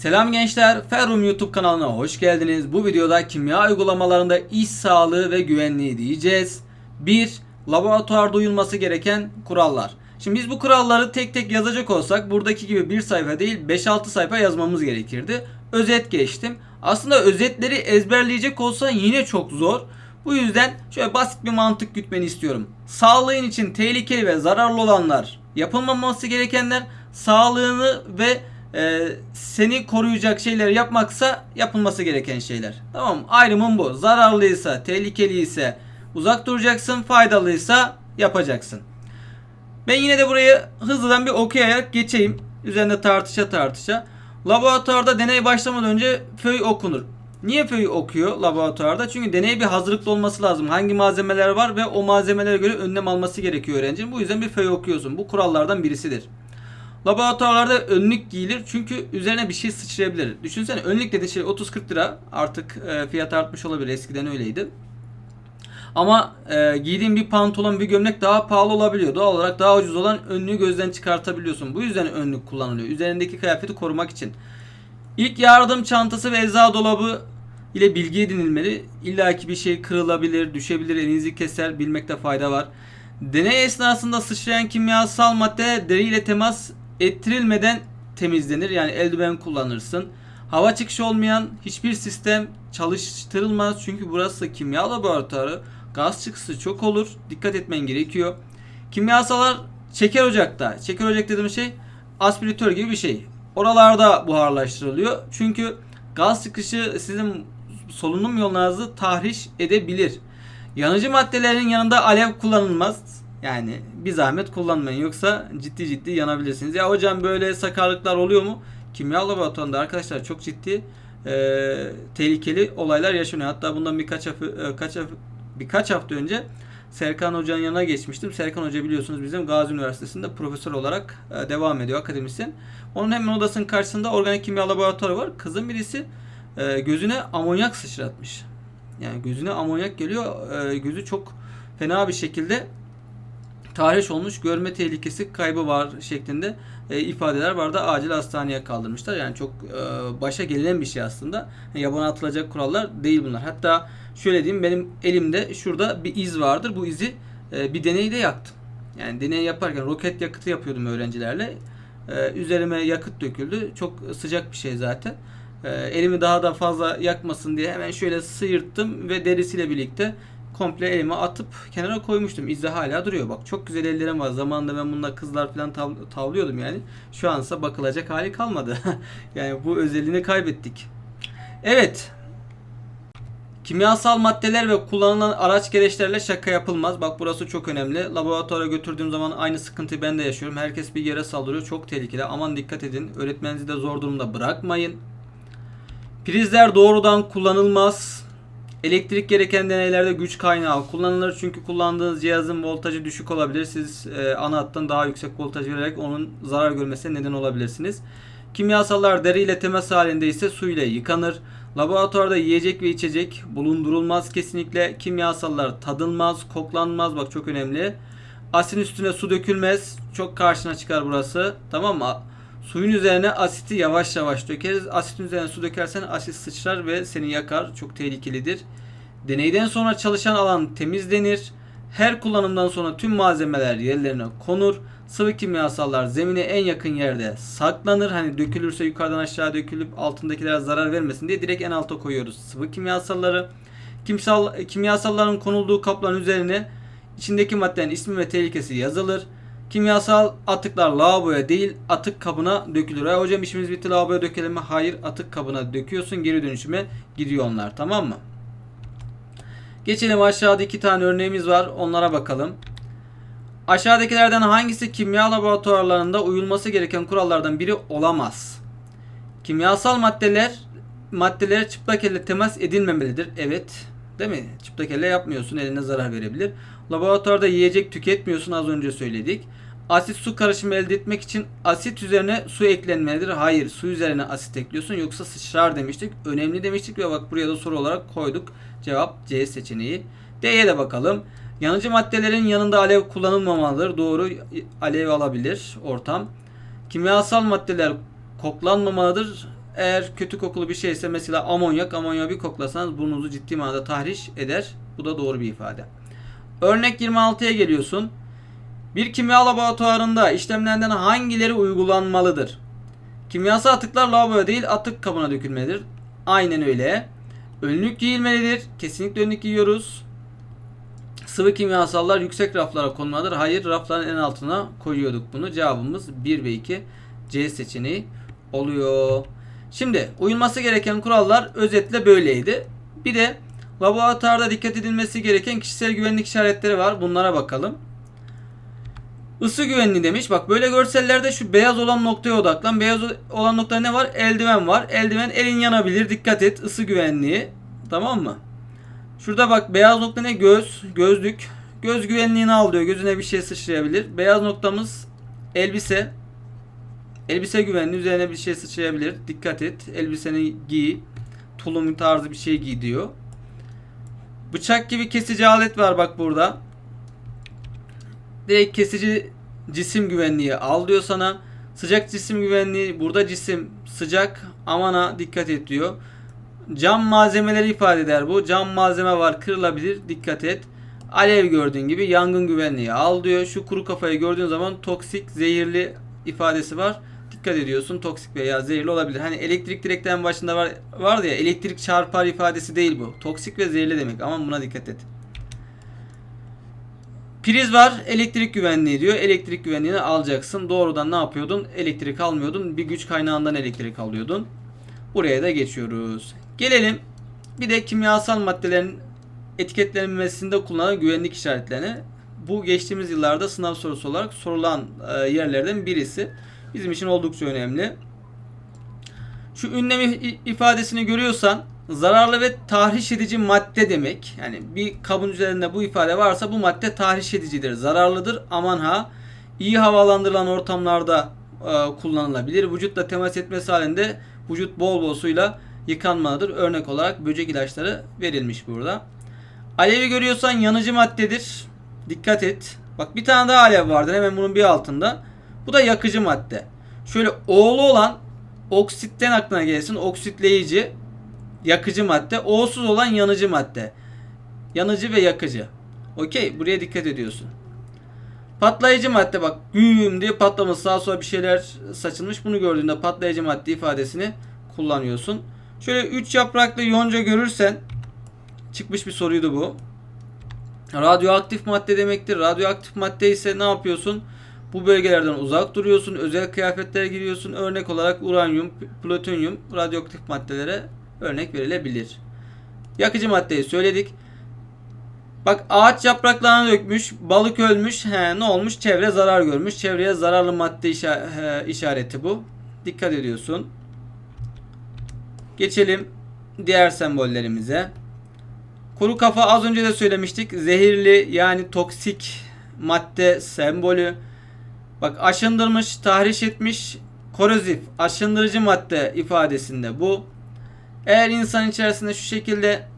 Selam gençler, Ferrum YouTube kanalına hoş geldiniz. Bu videoda kimya uygulamalarında iş sağlığı ve güvenliği diyeceğiz. 1. Laboratuvarda uyulması gereken kurallar. Şimdi biz bu kuralları tek tek yazacak olsak buradaki gibi bir sayfa değil 5-6 sayfa yazmamız gerekirdi. Özet geçtim. Aslında özetleri ezberleyecek olsa yine çok zor. Bu yüzden şöyle basit bir mantık gütmeni istiyorum. Sağlığın için tehlikeli ve zararlı olanlar yapılmaması gerekenler, sağlığını ve e, seni koruyacak şeyleri yapmaksa yapılması gereken şeyler. Tamam mı? Ayrımım bu. Zararlıysa, tehlikeliyse uzak duracaksın, faydalıysa yapacaksın. Ben yine de burayı hızlıdan bir okuyarak geçeyim. Üzerinde tartışa tartışa. Laboratuvarda deney başlamadan önce föy okunur. Niye föy okuyor laboratuvarda? Çünkü deney bir hazırlıklı olması lazım. Hangi malzemeler var ve o malzemelere göre önlem alması gerekiyor öğrencinin. Bu yüzden bir föy okuyorsun. Bu kurallardan birisidir. Laboratuvarlarda önlük giyilir çünkü üzerine bir şey sıçrayabilir. Düşünsene önlük dediğin şey 30-40 lira. Artık e, fiyat artmış olabilir. Eskiden öyleydi. Ama e, giydiğin bir pantolon, bir gömlek daha pahalı olabiliyor. Doğal olarak daha ucuz olan önlüğü gözden çıkartabiliyorsun. Bu yüzden önlük kullanılıyor. Üzerindeki kıyafeti korumak için. İlk yardım çantası ve eczacı dolabı ile bilgi edinilmeli. İlla ki bir şey kırılabilir, düşebilir, elinizi keser, bilmekte fayda var. Deney esnasında sıçrayan kimyasal madde deriyle temas ettirilmeden temizlenir. Yani eldiven kullanırsın. Hava çıkışı olmayan hiçbir sistem çalıştırılmaz. Çünkü burası kimya laboratuvarı. Gaz çıkısı çok olur. Dikkat etmen gerekiyor. Kimyasallar çeker ocakta. Çeker ocak dediğim şey aspiratör gibi bir şey. Oralarda buharlaştırılıyor. Çünkü gaz çıkışı sizin solunum yolunuzu tahriş edebilir. Yanıcı maddelerin yanında alev kullanılmaz. Yani bir zahmet kullanmayın yoksa ciddi ciddi yanabilirsiniz. Ya hocam böyle sakarlıklar oluyor mu? Kimya laboratuvarında arkadaşlar çok ciddi e, tehlikeli olaylar yaşanıyor. Hatta bundan birkaç hafta, e, kaç hafta, birkaç hafta önce Serkan Hoca'nın yanına geçmiştim. Serkan Hoca biliyorsunuz bizim Gazi Üniversitesi'nde profesör olarak e, devam ediyor akademisyen. Onun hemen odasının karşısında organik kimya laboratuvarı var. Kızın birisi e, gözüne amonyak sıçratmış. Yani gözüne amonyak geliyor. E, gözü çok fena bir şekilde tahriş olmuş görme tehlikesi kaybı var şeklinde e, ifadeler vardı. Acil hastaneye kaldırmışlar. Yani çok e, başa gelinen bir şey aslında. Yabana atılacak kurallar değil bunlar. Hatta şöyle diyeyim benim elimde şurada bir iz vardır. Bu izi e, bir deneyde yaktım. Yani deney yaparken roket yakıtı yapıyordum öğrencilerle. E, üzerime yakıt döküldü. Çok sıcak bir şey zaten. E, elimi daha da fazla yakmasın diye hemen şöyle sıyırttım ve derisiyle birlikte komple elime atıp kenara koymuştum. İzi hala duruyor. Bak çok güzel ellerim var. Zamanında ben bununla kızlar falan tav- tavlıyordum yani. Şu ansa bakılacak hali kalmadı. yani bu özelliğini kaybettik. Evet. Kimyasal maddeler ve kullanılan araç gereçlerle şaka yapılmaz. Bak burası çok önemli. Laboratuvara götürdüğüm zaman aynı sıkıntıyı ben de yaşıyorum. Herkes bir yere saldırıyor. Çok tehlikeli. Aman dikkat edin. Öğretmeninizi de zor durumda bırakmayın. Prizler doğrudan kullanılmaz. Elektrik gereken deneylerde güç kaynağı kullanılır. Çünkü kullandığınız cihazın voltajı düşük olabilir. Siz e, ana hattan daha yüksek voltaj vererek onun zarar görmesine neden olabilirsiniz. Kimyasallar deri ile temas halinde ise su ile yıkanır. Laboratuvarda yiyecek ve içecek bulundurulmaz kesinlikle. Kimyasallar tadılmaz, koklanmaz. Bak çok önemli. Asin üstüne su dökülmez. Çok karşına çıkar burası. Tamam mı? Suyun üzerine asiti yavaş yavaş dökeriz. Asitin üzerine su dökersen asit sıçrar ve seni yakar. Çok tehlikelidir. Deneyden sonra çalışan alan temizlenir. Her kullanımdan sonra tüm malzemeler yerlerine konur. Sıvı kimyasallar zemine en yakın yerde saklanır. Hani dökülürse yukarıdan aşağı dökülüp altındakilere zarar vermesin diye direkt en alta koyuyoruz sıvı kimyasalları. Kimsal, kimyasalların konulduğu kapların üzerine içindeki maddenin ismi ve tehlikesi yazılır. Kimyasal atıklar lavaboya değil atık kabına dökülür. Ya hocam işimiz bitti lavaboya dökelim mi? Hayır atık kabına döküyorsun geri dönüşüme gidiyor onlar tamam mı? Geçelim aşağıda iki tane örneğimiz var onlara bakalım. Aşağıdakilerden hangisi kimya laboratuvarlarında uyulması gereken kurallardan biri olamaz? Kimyasal maddeler maddelere çıplak elle temas edilmemelidir. Evet. Değil mi? Çıplak elle yapmıyorsun. Eline zarar verebilir. Laboratuvarda yiyecek tüketmiyorsun. Az önce söyledik. Asit su karışımı elde etmek için asit üzerine su eklenmelidir. Hayır. Su üzerine asit ekliyorsun. Yoksa sıçrar demiştik. Önemli demiştik ve bak buraya da soru olarak koyduk. Cevap C seçeneği. D'ye de bakalım. Yanıcı maddelerin yanında alev kullanılmamalıdır. Doğru. Alev alabilir ortam. Kimyasal maddeler koklanmamalıdır. eğer kötü kokulu bir şeyse mesela amonyak, amonyağı bir koklasanız burnunuzu ciddi manada tahriş eder. Bu da doğru bir ifade. Örnek 26'ya geliyorsun. Bir kimya laboratuvarında işlemlerden hangileri uygulanmalıdır? Kimyasal atıklar lavaboya değil atık kabına dökülmelidir. Aynen öyle. Önlük giyilmelidir. Kesinlikle önlük giyiyoruz. Sıvı kimyasallar yüksek raflara konmalıdır. Hayır rafların en altına koyuyorduk bunu. Cevabımız 1 ve 2 C seçeneği oluyor. Şimdi uyulması gereken kurallar özetle böyleydi. Bir de laboratuvarda dikkat edilmesi gereken kişisel güvenlik işaretleri var. Bunlara bakalım. Isı güvenliği demiş. Bak böyle görsellerde şu beyaz olan noktaya odaklan. Beyaz olan noktada ne var? Eldiven var. Eldiven elin yanabilir. Dikkat et. Isı güvenliği. Tamam mı? Şurada bak beyaz nokta ne? Göz. Gözlük. Göz güvenliğini al diyor. Gözüne bir şey sıçrayabilir. Beyaz noktamız elbise. Elbise güvenliği üzerine bir şey sıçrayabilir. Dikkat et. Elbiseni giy. Tulum tarzı bir şey giy diyor. Bıçak gibi kesici alet var bak burada. Direkt kesici cisim güvenliği al diyor sana. Sıcak cisim güvenliği burada cisim sıcak amana dikkat et diyor. Cam malzemeleri ifade eder bu. Cam malzeme var kırılabilir dikkat et. Alev gördüğün gibi yangın güvenliği al diyor. Şu kuru kafayı gördüğün zaman toksik zehirli ifadesi var. Dikkat ediyorsun toksik veya zehirli olabilir. Hani elektrik direkten başında var vardı ya elektrik çarpar ifadesi değil bu. Toksik ve zehirli demek ama buna dikkat et. Priz var elektrik güvenliği diyor. Elektrik güvenliğini alacaksın. Doğrudan ne yapıyordun? Elektrik almıyordun. Bir güç kaynağından elektrik alıyordun. Buraya da geçiyoruz. Gelelim bir de kimyasal maddelerin etiketlenmesinde kullanılan güvenlik işaretlerine. Bu geçtiğimiz yıllarda sınav sorusu olarak sorulan e, yerlerden birisi. Bizim için oldukça önemli. Şu ünlem ifadesini görüyorsan zararlı ve tahriş edici madde demek. Yani bir kabın üzerinde bu ifade varsa bu madde tahriş edicidir, zararlıdır. Aman ha. İyi havalandırılan ortamlarda e, kullanılabilir. Vücutla temas etmesi halinde vücut bol bol suyla yıkanmalıdır. Örnek olarak böcek ilaçları verilmiş burada. Alevi görüyorsan yanıcı maddedir. Dikkat et. Bak bir tane daha alev vardır hemen bunun bir altında. Bu da yakıcı madde. Şöyle oğlu olan oksitten aklına gelsin. Oksitleyici yakıcı madde. O'suz olan yanıcı madde. Yanıcı ve yakıcı. Okey. Buraya dikkat ediyorsun. Patlayıcı madde bak güm diye patlamış sağa sola bir şeyler saçılmış. Bunu gördüğünde patlayıcı madde ifadesini kullanıyorsun. Şöyle 3 yapraklı yonca görürsen çıkmış bir soruydu bu. Radyoaktif madde demektir. Radyoaktif madde ise ne yapıyorsun? Bu bölgelerden uzak duruyorsun. Özel kıyafetlere giriyorsun. Örnek olarak uranyum, plütonyum radyoaktif maddelere örnek verilebilir. Yakıcı maddeyi söyledik. Bak ağaç yapraklarını dökmüş, balık ölmüş. He, ne olmuş? Çevre zarar görmüş. Çevreye zararlı madde işareti bu. Dikkat ediyorsun. Geçelim diğer sembollerimize. Kuru kafa az önce de söylemiştik. Zehirli yani toksik madde sembolü. Bak aşındırmış, tahriş etmiş, korozif, aşındırıcı madde ifadesinde bu. Eğer insan içerisinde şu şekilde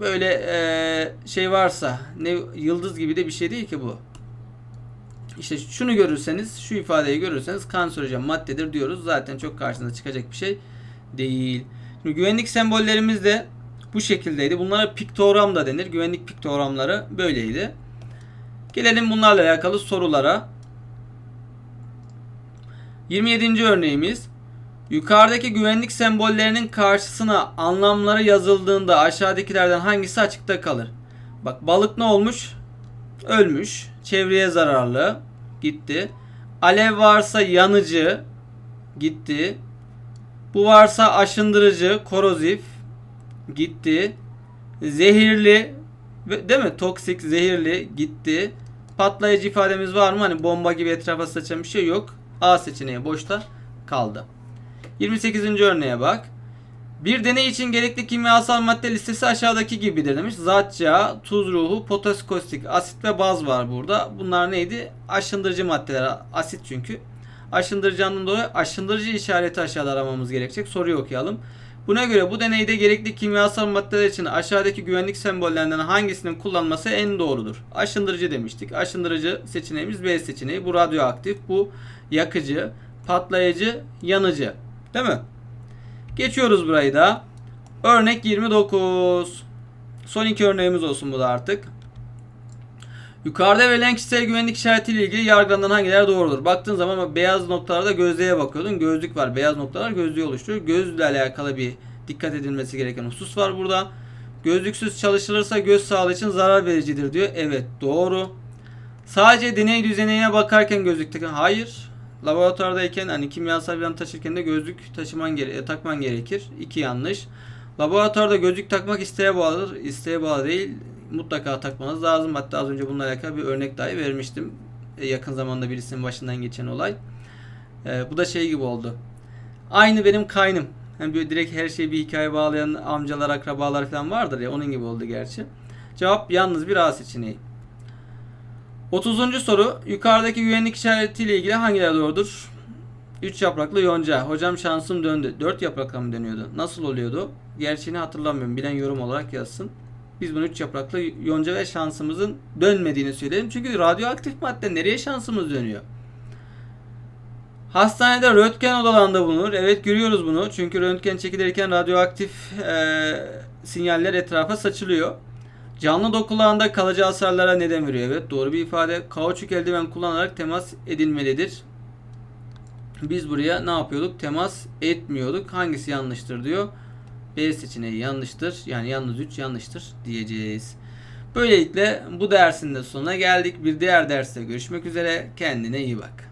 böyle e, şey varsa ne yıldız gibi de bir şey değil ki bu. İşte şunu görürseniz, şu ifadeyi görürseniz kanserojen maddedir diyoruz. Zaten çok karşınıza çıkacak bir şey değil. Şimdi güvenlik sembollerimiz de bu şekildeydi. Bunlara piktogram da denir. Güvenlik piktogramları böyleydi. Gelelim bunlarla alakalı sorulara. 27. örneğimiz. Yukarıdaki güvenlik sembollerinin karşısına anlamları yazıldığında aşağıdakilerden hangisi açıkta kalır? Bak balık ne olmuş? Ölmüş. Çevreye zararlı. Gitti. Alev varsa yanıcı. Gitti. Bu varsa aşındırıcı, korozif. Gitti. Zehirli. Değil mi? Toksik, zehirli. Gitti. Patlayıcı ifademiz var mı? Hani bomba gibi etrafa saçan bir şey yok. A seçeneği boşta kaldı. 28. örneğe bak. Bir deney için gerekli kimyasal madde listesi aşağıdaki gibidir demiş. Zat yağı, tuz ruhu, potaskostik, asit ve baz var burada. Bunlar neydi? Aşındırıcı maddeler. Asit çünkü. Aşındırıcının dolayı aşındırıcı işareti aşağıda aramamız gerekecek. Soruyu okuyalım. Buna göre bu deneyde gerekli kimyasal maddeler için aşağıdaki güvenlik sembollerinden hangisinin kullanılması en doğrudur? Aşındırıcı demiştik. Aşındırıcı seçeneğimiz B seçeneği. Bu radyoaktif, bu yakıcı, patlayıcı, yanıcı. Değil mi? Geçiyoruz burayı da. Örnek 29. Son iki örneğimiz olsun bu da artık. Yukarıda verilen kişisel güvenlik işaretiyle ilgili yargılanan hangileri doğrudur? Baktığın zaman beyaz noktalarda gözlüğe bakıyordun. Gözlük var. Beyaz noktalar gözlüğü oluşturuyor. Gözle alakalı bir dikkat edilmesi gereken husus var burada. Gözlüksüz çalışılırsa göz sağlığı için zarar vericidir diyor. Evet doğru. Sadece deney düzenine bakarken gözlük takın. Hayır. Laboratuvardayken hani kimyasal bir taşırken de gözlük taşıman gere takman gerekir. İki yanlış. Laboratuvarda gözlük takmak isteğe bağlıdır. İsteğe bağlı değil. Mutlaka takmanız lazım. Hatta az önce bununla alakalı bir örnek dahi vermiştim. E, yakın zamanda birisinin başından geçen olay. E, bu da şey gibi oldu. Aynı benim kaynım. Yani böyle direkt her şeyi bir hikaye bağlayan amcalar, akrabalar falan vardır ya. Onun gibi oldu gerçi. Cevap yalnız bir A seçeneği. 30. soru. Yukarıdaki güvenlik işaretiyle ilgili hangileri doğrudur? 3 yapraklı yonca. Hocam şansım döndü. 4 yaprakla mı dönüyordu? Nasıl oluyordu? Gerçeğini hatırlamıyorum. Bilen yorum olarak yazsın. Biz bunu 3 yapraklı yonca ve şansımızın dönmediğini söyleyelim. Çünkü radyoaktif madde nereye şansımız dönüyor? Hastanede röntgen odalarında bulunur. Evet görüyoruz bunu. Çünkü röntgen çekilirken radyoaktif eee, sinyaller etrafa saçılıyor. Canlı dokularında kalıcı hasarlara neden veriyor. Evet doğru bir ifade. Kauçuk eldiven kullanarak temas edilmelidir. Biz buraya ne yapıyorduk? Temas etmiyorduk. Hangisi yanlıştır diyor. B seçeneği yanlıştır. Yani yalnız 3 yanlıştır diyeceğiz. Böylelikle bu dersin de sonuna geldik. Bir diğer derste görüşmek üzere. Kendine iyi bak.